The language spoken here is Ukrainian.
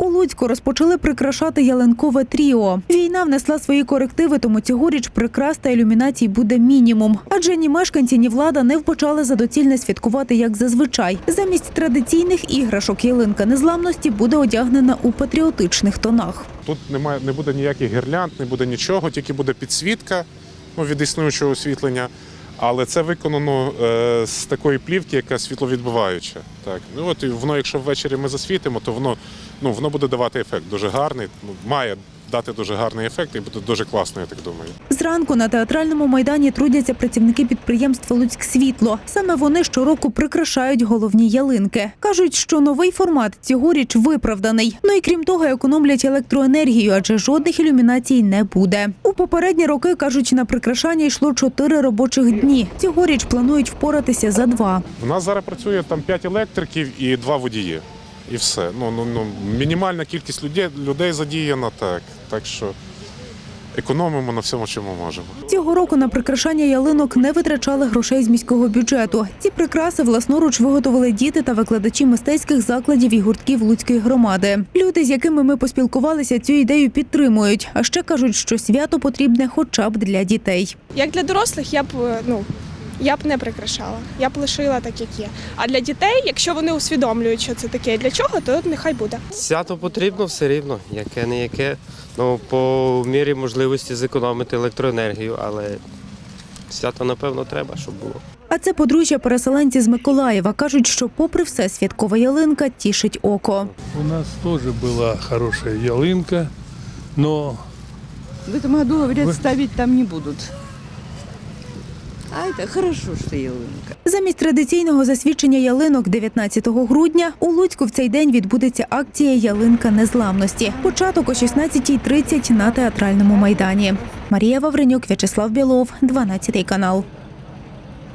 У Луцьку розпочали прикрашати ялинкове тріо. Війна внесла свої корективи, тому цьогоріч прикрас та ілюмінацій буде мінімум. Адже ні мешканці, ні влада не вбачали за доцільне святкувати як зазвичай. Замість традиційних іграшок ялинка незламності буде одягнена у патріотичних тонах. Тут немає, не буде ніяких гірлянд, не буде нічого, тільки буде підсвітка ну, від існуючого освітлення. Але це виконано е, з такої плівки, яка світловідбиваюча. Так. Ну, от, і воно, якщо ввечері ми засвітимо, то воно, ну, воно буде давати ефект дуже гарний, ну, має дати дуже гарний ефект і буде дуже класно, я так думаю. Зранку на театральному майдані трудяться працівники підприємства Луцьк Світло. Саме вони щороку прикрашають головні ялинки. кажуть, що новий формат цьогоріч виправданий. Ну і крім того, економлять електроенергію, адже жодних ілюмінацій не буде. У попередні роки кажуть, на прикрашання йшло чотири робочих дні. Цьогоріч планують впоратися за два. У нас зараз працює там 5 електриків і 2 водії. І все. Ну, ну, ну, мінімальна кількість людей, людей задіяна, так. Так що економимо на всьому, чому можемо. Цього року на прикрашання ялинок не витрачали грошей з міського бюджету. Ці прикраси власноруч виготовили діти та викладачі мистецьких закладів і гуртків Луцької громади. Люди, з якими ми поспілкувалися, цю ідею підтримують. А ще кажуть, що свято потрібне хоча б для дітей. Як для дорослих, я б е, ну. Я б не прикрашала, я б лишила так, як є. А для дітей, якщо вони усвідомлюють, що це таке і для чого, то нехай буде. Свято потрібно все рівно, яке не яке. Ну, по мірі можливості зекономити електроенергію, але свято, напевно, треба, щоб було. А це подружжя переселенці з Миколаєва кажуть, що, попри все, святкова ялинка тішить око. У нас тоже была хорошая ялинка, но В этом году, говорят, Вы- ставить там не будут. А это хорошо, що ялинка. Замість традиційного засвідчення ялинок 19 грудня у Луцьку в цей день відбудеться акція Ялинка незламності. Початок о 16.30 на театральному майдані. Марія Вавренюк, В'ячеслав Білов, 12 канал.